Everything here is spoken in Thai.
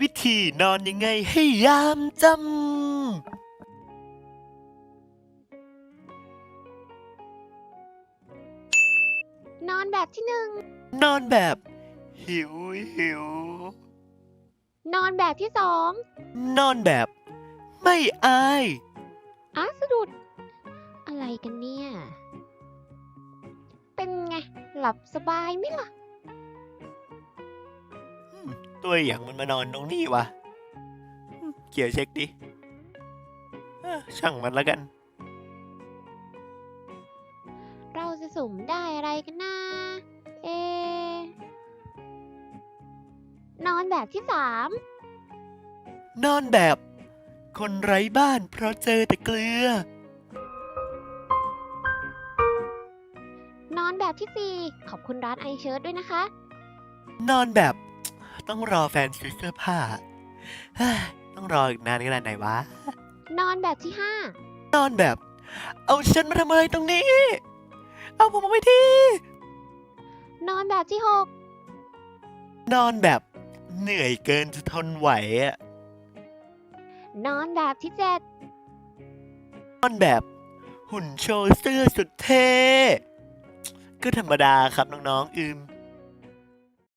วิธีนอนยังไงให้ยามจนอนแบบที่หนึ่งำนอนแบบ หิวหิวนอนแบบที่สอง นอนแบบ ไม่อายอ้าสะดุด อะไรกันเนี่ย เป็นไง หลับสบายไหมล่ะ ตัวอย่างมันมานอนตรงนี้วะอืมเกี่ยวเช็คดิเอ้อช่างมันแล้วกัน เราจะสุ่มได้อะไรกันนะ เอะนอนแบบที่สามนอนแบบ คนไร้บ้านเพราะเจอแต่เกลือ นอนแบบที่สี่ขอบคุณร้านไอเชิร์ตด้วยนะคะ นอนแบบ ต้องรอแฟนซื้อเสื้อผ้าเฮ้ยต้องรออีกนานขนาดไหนวะ นอนแบบที่ห้า นอนแบบ เอาฉันมาทำอะไรตรงนี้ เอาผมมาไว้ที่ นอนแบบที่หก นอนแบบเหนื่อยเกินจะทนไหวอะนอนแบบที่เจ็ด นอนแบบ หุ่นโชว์เสื้อสุดเท่ ก็ธรรมดาครับน้องๆ อืม